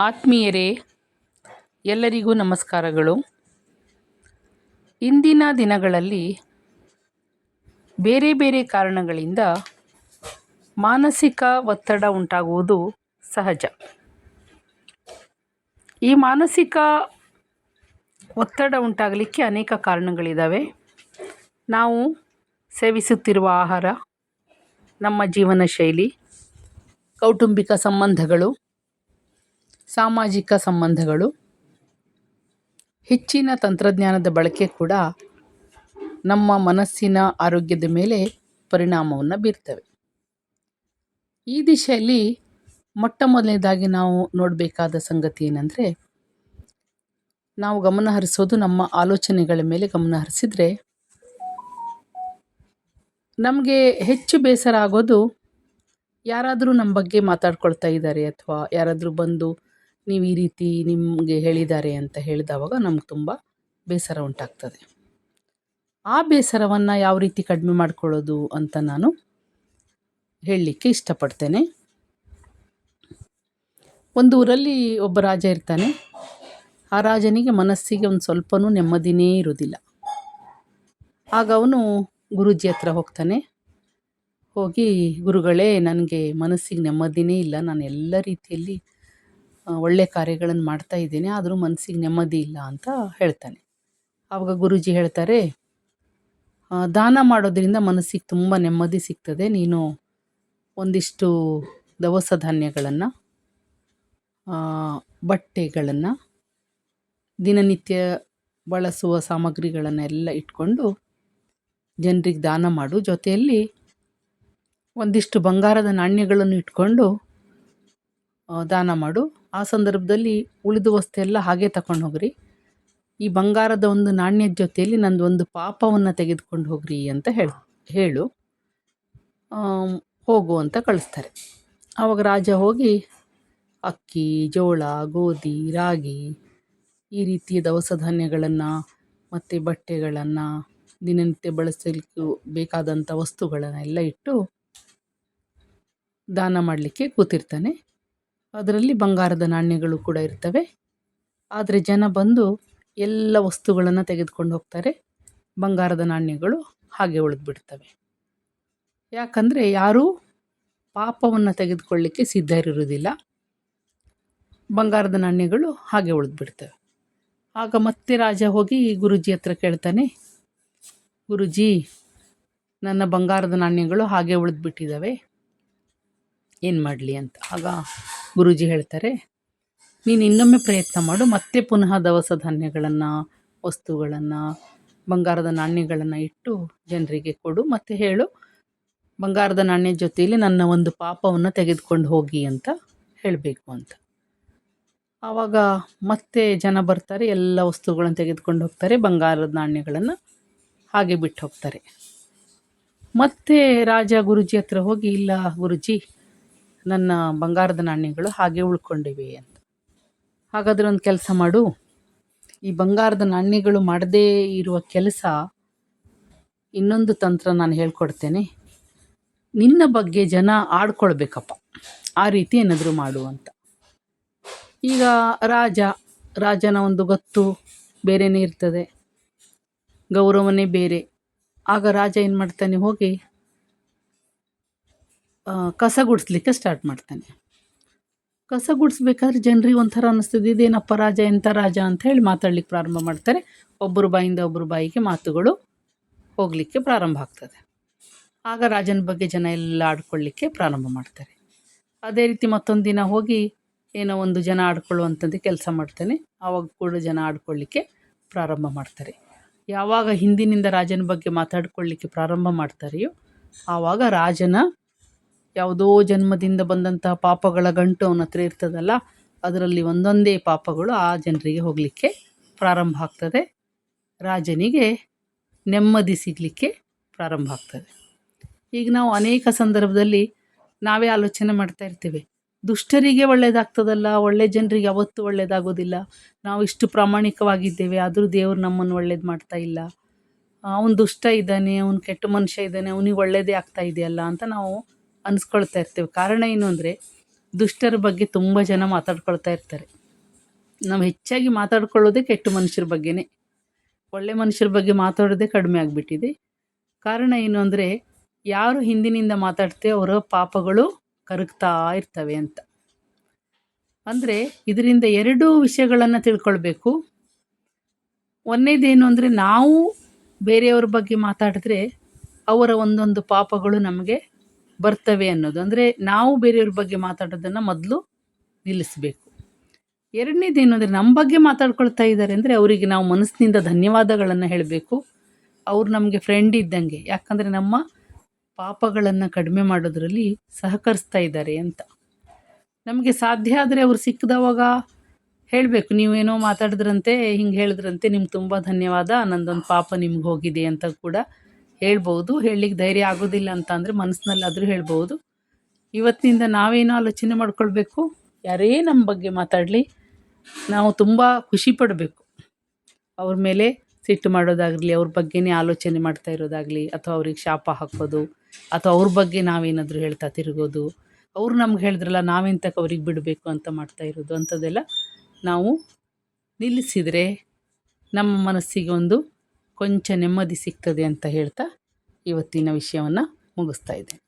ಆತ್ಮೀಯರೇ, ಎಲ್ಲರಿಗೂ ನಮಸ್ಕಾರಗಳು. ಇಂದಿನ ದಿನಗಳಲ್ಲಿ ಬೇರೆ ಬೇರೆ ಕಾರಣಗಳಿಂದ ಮಾನಸಿಕ ಒತ್ತಡ ಉಂಟಾಗುವುದು ಸಹಜ. ಈ ಮಾನಸಿಕ ಒತ್ತಡ ಉಂಟಾಗಲಿಕ್ಕೆ ಅನೇಕ ಕಾರಣಗಳಿದ್ದಾವೆ ನಾವು ಸೇವಿಸುತ್ತಿರುವ ಆಹಾರ, ನಮ್ಮ ಜೀವನ ಶೈಲಿ ಕೌಟುಂಬಿಕ ಸಂಬಂಧಗಳು ಸಾಮಾಜಿಕ ಸಂಬಂಧಗಳು, ಹೆಚ್ಚಿನ ತಂತ್ರಜ್ಞಾನದ ಬಳಕೆ ಕೂಡ ನಮ್ಮ ಮನಸ್ಸಿನ ಆರೋಗ್ಯದ ಮೇಲೆ ಪರಿಣಾಮವನ್ನು ಬೀರ್ತವೆ. ಈ ದಿಶೆಯಲ್ಲಿ ಮೊಟ್ಟ ಮೊದಲನೇದಾಗಿ ನಾವು ನೋಡಬೇಕಾದ ಸಂಗತಿ ಏನಂದರೆ, ನಾವು ಗಮನ ಹರಿಸೋದು ನಮ್ಮ ಆಲೋಚನೆಗಳ ಮೇಲೆ ಗಮನ ಹರಿಸಿದರೆ, ನಮಗೆ ಹೆಚ್ಚು ಬೇಸರ ಆಗೋದು ಯಾರಾದರೂ ನಮ್ಮ ಬಗ್ಗೆ ಮಾತಾಡ್ಕೊಳ್ತಾ ಇದ್ದಾರೆ ಅಥವಾ ಯಾರಾದರೂ ಬಂದು ನೀವು ಈ ರೀತಿ ನಿಮಗೆ ಹೇಳಿದ್ದಾರೆ ಅಂತ ಹೇಳಿದವಾಗ ನಮ್ಗೆ ತುಂಬ ಬೇಸರ ಉಂಟಾಗ್ತದೆ. ಆ ಬೇಸರವನ್ನು ಯಾವ ರೀತಿ ಕಡಿಮೆ ಮಾಡ್ಕೊಳ್ಳೋದು ಅಂತ ನಾನು ಹೇಳಲಿಕ್ಕೆ ಇಷ್ಟಪಡ್ತೇನೆ. ಒಂದು ಊರಲ್ಲಿ ಒಬ್ಬ ರಾಜ ಇರ್ತಾನೆ. ಆ ರಾಜನಿಗೆ ಮನಸ್ಸಿಗೆ ಒಂದು ಸ್ವಲ್ಪನೂ ನೆಮ್ಮದಿನೇ ಇರೋದಿಲ್ಲ. ಆಗ ಅವನು ಗುರುಜಿ ಹತ್ರ ಹೋಗ್ತಾನೆ. ಹೋಗಿ ಗುರುಗಳೇ, ನನಗೆ ಮನಸ್ಸಿಗೆ ನೆಮ್ಮದಿನೇ ಇಲ್ಲ. ನಾನು ಎಲ್ಲ ರೀತಿಯಲ್ಲಿ ಒಳ್ಳೆಯ ಕಾರ್ಯಗಳನ್ನು ಮಾಡ್ತಾ ಇದ್ದೀನಿ, ಆದರೂ ಮನಸ್ಸಿಗೆ ನೆಮ್ಮದಿ ಇಲ್ಲ ಅಂತ ಹೇಳ್ತಾನೆ. ಆವಾಗ ಗುರೂಜಿ ಹೇಳ್ತಾರೆ ದಾನ ಮಾಡೋದರಿಂದ ಮನಸ್ಸಿಗೆ ತುಂಬ ನೆಮ್ಮದಿ ಸಿಗ್ತದೆ, ನೀನು ಒಂದಿಷ್ಟು ದವಸ ಧಾನ್ಯಗಳನ್ನು ಬಟ್ಟೆಗಳನ್ನು, ದಿನನಿತ್ಯ ಬಳಸುವ ಸಾಮಗ್ರಿಗಳನ್ನೆಲ್ಲ ಇಟ್ಕೊಂಡು ಜನರಿಗೆ ದಾನ ಮಾಡು. ಜೊತೆಯಲ್ಲಿ ಒಂದಿಷ್ಟು ಬಂಗಾರದ ನಾಣ್ಯಗಳನ್ನು ಇಟ್ಕೊಂಡು ದಾನ ಮಾಡು. ಆ ಸಂದರ್ಭದಲ್ಲಿ ಉಳಿದ ವಸ್ತು ಎಲ್ಲ ಹಾಗೆ ತಗೊಂಡು ಹೋಗ್ರಿ. ಈ ಬಂಗಾರದ ಒಂದು ನಾಣ್ಯದ ಜೊತೆಯಲ್ಲಿ ನಂದು ಒಂದು ಪಾಪವನ್ನು ತೆಗೆದುಕೊಂಡು ಹೋಗ್ರಿ ಅಂತ ಹೇಳಿ, ಹೇಳು. ಹೋಗು ಅಂತ ಕಳಿಸ್ತಾರೆ. ಆವಾಗ ರಾಜ ಹೋಗಿ, ಅಕ್ಕಿ, ಜೋಳ, ಗೋಧಿ, ರಾಗಿ, ಈ ರೀತಿಯ ದವಸ ಧಾನ್ಯಗಳನ್ನು ಮತ್ತು ಬಟ್ಟೆಗಳನ್ನು, ದಿನನಿತ್ಯ ಬಳಸಲಿಕ್ಕೆ ಬೇಕಾದಂಥ ವಸ್ತುಗಳನ್ನೆಲ್ಲ ಇಟ್ಟು ದಾನ ಮಾಡಲಿಕ್ಕೆ ಕೂತಿರ್ತಾನೆ. ಅದರಲ್ಲಿ ಬಂಗಾರದ ನಾಣ್ಯಗಳು ಕೂಡ ಇರ್ತವೆ. ಆದರೆ ಜನ ಬಂದು ಎಲ್ಲ ವಸ್ತುಗಳನ್ನು ತೆಗೆದುಕೊಂಡು ಹೋಗ್ತಾರೆ. ಬಂಗಾರದ ನಾಣ್ಯಗಳು ಹಾಗೆ ಉಳಿದ್ಬಿಡ್ತವೆ. ಯಾಕಂದರೆ ಯಾರೂ ಪಾಪವನ್ನು ತೆಗೆದುಕೊಳ್ಳಿಕ್ಕೆ ಸಿದ್ಧರಿರುವುದಿಲ್ಲ. ಬಂಗಾರದ ನಾಣ್ಯಗಳು ಹಾಗೆ ಉಳಿದ್ಬಿಡ್ತವೆ. ಆಗ ಮತ್ತೆ ರಾಜ ಹೋಗಿ ಗುರುಜಿ ಹತ್ರ ಕೇಳ್ತಾನೆ, ಗುರುಜಿ, ನನ್ನ ಬಂಗಾರದ ನಾಣ್ಯಗಳು ಹಾಗೆ ಉಳಿದ್ಬಿಟ್ಟಿದ್ದಾವೆ ಏನು ಮಾಡಲಿ? ಅಂತ. ಆಗ ಗುರೂಜಿ ಹೇಳ್ತಾರೆ, ನೀನು ಇನ್ನೊಮ್ಮೆ ಪ್ರಯತ್ನ ಮಾಡು, ಮತ್ತೆ ಪುನಃ ದವಸ ಧಾನ್ಯಗಳನ್ನು, ವಸ್ತುಗಳನ್ನು, ಬಂಗಾರದ ನಾಣ್ಯಗಳನ್ನು ಇಟ್ಟು ಜನರಿಗೆ ಕೊಡು, ಮತ್ತು ಹೇಳು, ಬಂಗಾರದ ನಾಣ್ಯ ಜೊತೆಯಲ್ಲಿ ನನ್ನ ಒಂದು ಪಾಪವನ್ನು ತೆಗೆದುಕೊಂಡು ಹೋಗಿ ಅಂತ ಹೇಳಬೇಕು ಅಂತ. ಆವಾಗ ಮತ್ತೆ ಜನ ಬರ್ತಾರೆ, ಎಲ್ಲ ವಸ್ತುಗಳನ್ನು ತೆಗೆದುಕೊಂಡು ಹೋಗ್ತಾರೆ, ಬಂಗಾರದ ನಾಣ್ಯಗಳನ್ನು ಹಾಗೆ ಬಿಟ್ಟು ಹೋಗ್ತಾರೆ. ಮತ್ತೆ ರಾಜ ಗುರುಜಿ ಹತ್ರ ಹೋಗಿ, ಇಲ್ಲ ಗುರುಜಿ ನನ್ನ ಬಂಗಾರದ ನಾಣ್ಯಗಳು ಹಾಗೆ ಉಳ್ಕೊಂಡಿವೆ ಅಂತ. ಹಾಗಾದ್ರೆ ಒಂದು ಕೆಲಸ ಮಾಡು. ಈ ಬಂಗಾರದ ನಾಣ್ಯಗಳು ಮಾಡದೇ ಇರುವ ಕೆಲಸ ಇನ್ನೊಂದು ತಂತ್ರ ನಾನು ಹೇಳ್ಕೊಡ್ತೇನೆ. ನಿನ್ನ ಬಗ್ಗೆ ಜನ ಆಡ್ಕೊಳ್ಬೇಕಪ್ಪ. ಆ ರೀತಿ ಏನಾದರೂ ಮಾಡು ಅಂತ. ಈಗ ರಾಜ, ರಾಜನ ಒಂದು ಗೊತ್ತು ಬೇರೆಯೇ ಇರ್ತದೆ. ಗೌರವನೇ ಬೇರೆ. ಆಗ ರಾಜ ಏನು ಮಾಡ್ತಾನೆ, ಹೋಗಿ ಕಸ ಗುಡಿಸ್ಲಿಕ್ಕೆ ಸ್ಟಾರ್ಟ್ ಮಾಡ್ತಾನೆ. ಕಸ ಗುಡಿಸ್ಬೇಕಾದ್ರೆ ಜನರಿಗೆ ಒಂಥರ ಅನ್ನಿಸ್ತದೆ ಇದೇನಪ್ಪ ರಾಜ ಎಂಥ ರಾಜ ಅಂತ ಹೇಳಿ ಮಾತಾಡ್ಲಿಕ್ಕೆ ಪ್ರಾರಂಭ ಮಾಡ್ತಾರೆ. ಒಬ್ಬರು ಬಾಯಿಂದ ಒಬ್ಬರು ಬಾಯಿಗೆ ಮಾತುಗಳು ಹೋಗಲಿಕ್ಕೆ ಪ್ರಾರಂಭ ಆಗ್ತದೆ. ಆಗ ರಾಜನ ಬಗ್ಗೆ ಜನ ಎಲ್ಲ ಆಡ್ಕೊಳ್ಳಿಕ್ಕೆ ಪ್ರಾರಂಭ ಮಾಡ್ತಾರೆ. ಅದೇ ರೀತಿ ಮತ್ತೊಂದು ದಿನ ಹೋಗಿ ಏನೋ ಒಂದು ಜನ ಆಡ್ಕೊಳ್ಳುವಂಥದ್ದು ಕೆಲಸ ಮಾಡ್ತಾನೆ. ಆವಾಗ ಕೂಡ ಜನ ಆಡ್ಕೊಳ್ಳಿಕ್ಕೆ ಪ್ರಾರಂಭ ಮಾಡ್ತಾರೆ. ಯಾವಾಗ ಹಿಂದಿನಿಂದ ರಾಜನ ಬಗ್ಗೆ ಮಾತಾಡ್ಕೊಳ್ಳಿಕ್ಕೆ ಪ್ರಾರಂಭ ಮಾಡ್ತಾರೆಯೋ ಆವಾಗ ರಾಜನ ಯಾವುದೋ ಜನ್ಮದಿಂದ ಬಂದಂತಹ ಪಾಪಗಳ ಗಂಟು ಅವನ ಹತ್ರ ಇರ್ತದಲ್ಲ, ಅದರಲ್ಲಿ ಒಂದೊಂದೇ ಪಾಪಗಳು ಆ ಜನರಿಗೆ ಹೋಗಲಿಕ್ಕೆ ಪ್ರಾರಂಭ ಆಗ್ತದೆ. ರಾಜನಿಗೆ ನೆಮ್ಮದಿ ಸಿಗಲಿಕ್ಕೆ ಪ್ರಾರಂಭ ಆಗ್ತದೆ. ಈಗ ನಾವು ಅನೇಕ ಸಂದರ್ಭದಲ್ಲಿ ನಾವೇ ಆಲೋಚನೆ ಮಾಡ್ತಾ ಇರ್ತೇವೆ. ದುಷ್ಟರಿಗೆ ಒಳ್ಳೆಯದಾಗ್ತದಲ್ಲ ಒಳ್ಳೆ ಜನರಿಗೆ ಯಾವತ್ತೂ ಒಳ್ಳೆಯದಾಗೋದಿಲ್ಲ ನಾವು ಇಷ್ಟು ಪ್ರಾಮಾಣಿಕವಾಗಿದ್ದೇವೆ, ಆದರೂ ದೇವರು ನಮ್ಮನ್ನು ಒಳ್ಳೇದು ಮಾಡ್ತಾ ಇಲ್ಲ. ಅವನು ದುಷ್ಟ ಇದ್ದಾನೆ, ಅವನು ಕೆಟ್ಟ ಮನುಷ್ಯ ಇದ್ದಾನೆ, ಅವನಿಗೆ ಒಳ್ಳೆಯದೇ ಆಗ್ತಾ ಇದೆಯಲ್ಲ ಅಂತ ನಾವು ಅನ್ಸ್ಕೊಳ್ತಾ ಇರ್ತೇವೆ. ಕಾರಣ ಏನು ಅಂದರೆ ದುಷ್ಟರ ಬಗ್ಗೆ ತುಂಬ ಜನ ಮಾತಾಡ್ಕೊಳ್ತಾ ಇರ್ತಾರೆ. ನಾವು ಹೆಚ್ಚಾಗಿ ಮಾತಾಡ್ಕೊಳ್ಳೋದೇ ಕೆಟ್ಟ ಮನುಷ್ಯರ ಬಗ್ಗೆನೇ. ಒಳ್ಳೆ ಮನುಷ್ಯರ ಬಗ್ಗೆ ಮಾತಾಡೋದೇ ಕಡಿಮೆ ಆಗಿಬಿಟ್ಟಿದೆ. ಕಾರಣ ಏನು ಅಂದರೆ ಯಾರು ಹಿಂದಿನಿಂದ ಮಾತಾಡ್ತೇವೆ ಅವರ ಪಾಪಗಳು ಕರಗ್ತಾ ಇರ್ತವೆ ಅಂತ. ಅಂದರೆ ಇದರಿಂದ ಎರಡು ವಿಷಯಗಳನ್ನು ತಿಳ್ಕೊಳ್ಬೇಕು. ಒಂದೇದೇನು ಅಂದರೆ ನಾವು ಬೇರೆಯವ್ರ ಬಗ್ಗೆ ಮಾತಾಡಿದ್ರೆ ಅವರ ಒಂದೊಂದು ಪಾಪಗಳು ನಮಗೆ ಬರ್ತವೆ ಅನ್ನೋದು. ಅಂದರೆ ನಾವು ಬೇರೆಯವ್ರ ಬಗ್ಗೆ ಮಾತಾಡೋದನ್ನು ಮೊದಲು ನಿಲ್ಲಿಸಬೇಕು. ಎರಡನೇದೇನು ಅಂದರೆ ನಮ್ಮ ಬಗ್ಗೆ ಮಾತಾಡ್ಕೊಳ್ತಾ ಇದ್ದಾರೆ ಅಂದರೆ ಅವರಿಗೆ ನಾವು ಮನಸ್ಸಿನಿಂದ ಧನ್ಯವಾದಗಳನ್ನು ಹೇಳಬೇಕು. ಅವ್ರು ನಮಗೆ ಫ್ರೆಂಡ್ ಇದ್ದಂಗೆ. ಯಾಕಂದರೆ ನಮ್ಮ ಪಾಪಗಳನ್ನು ಕಡಿಮೆ ಮಾಡೋದರಲ್ಲಿ ಸಹಕರಿಸ್ತಾ ಇದ್ದಾರೆ ಅಂತ. ನಮಗೆ ಸಾಧ್ಯ ಆದರೆ ಅವ್ರು ಸಿಕ್ಕಿದವಾಗ ಹೇಳಬೇಕು, ನೀವೇನೋ ಮಾತಾಡಿದ್ರಂತೆ, ಹಿಂಗೆ ಹೇಳಿದ್ರಂತೆ, ನಿಮ್ಗೆ ತುಂಬ ಧನ್ಯವಾದ, ನಂದೊಂದು ಪಾಪ ನಿಮ್ಗೆ ಹೋಗಿದೆ ಅಂತ ಕೂಡ ಹೇಳ್ಬೋದು ಹೇಳಲಿಕ್ಕೆ ಧೈರ್ಯ ಆಗೋದಿಲ್ಲ ಅಂತ ಅಂದರೆ ಮನಸ್ಸಿನಲ್ಲಾದರೂ ಹೇಳ್ಬೋದು ಇವತ್ತಿನಿಂದ ನಾವೇನು ಆಲೋಚನೆ ಮಾಡ್ಕೊಳ್ಬೇಕು? ಯಾರೇ ನಮ್ಮ ಬಗ್ಗೆ ಮಾತಾಡಲಿ, ನಾವು ತುಂಬ ಖುಷಿ ಪಡಬೇಕು. ಅವ್ರ ಮೇಲೆ ಸಿಟ್ಟು ಮಾಡೋದಾಗಲಿ, ಅವ್ರ ಬಗ್ಗೆನೇ ಆಲೋಚನೆ ಮಾಡ್ತಾ ಇರೋದಾಗಲಿ, ಅಥವಾ ಅವ್ರಿಗೆ ಶಾಪ ಹಾಕೋದು, ಅಥವಾ ಅವ್ರ ಬಗ್ಗೆ ನಾವೇನಾದರೂ ಹೇಳ್ತಾ ತಿರುಗೋದು, ಅವ್ರು ನಮ್ಗೆ ಹೇಳಿದ್ರಲ್ಲ ನಾವೆಂತಕ್ಕೆ ಅವ್ರಿಗೆ ಬಿಡಬೇಕು ಅಂತ ಮಾಡ್ತಾ ಇರೋದು, ಅಂಥದ್ದೆಲ್ಲ ನಾವು ನಿಲ್ಲಿಸಿದರೆ ನಮ್ಮ ಮನಸ್ಸಿಗೆ ಒಂದು ಕೊಂಚ ನೆಮ್ಮದಿ ಸಿಗ್ತದೆ ಅಂತ ಹೇಳ್ತಾ ಇವತ್ತಿನ ವಿಷಯವನ್ನು ಮುಗಿಸ್ತಾ ಇದ್ದೇನೆ.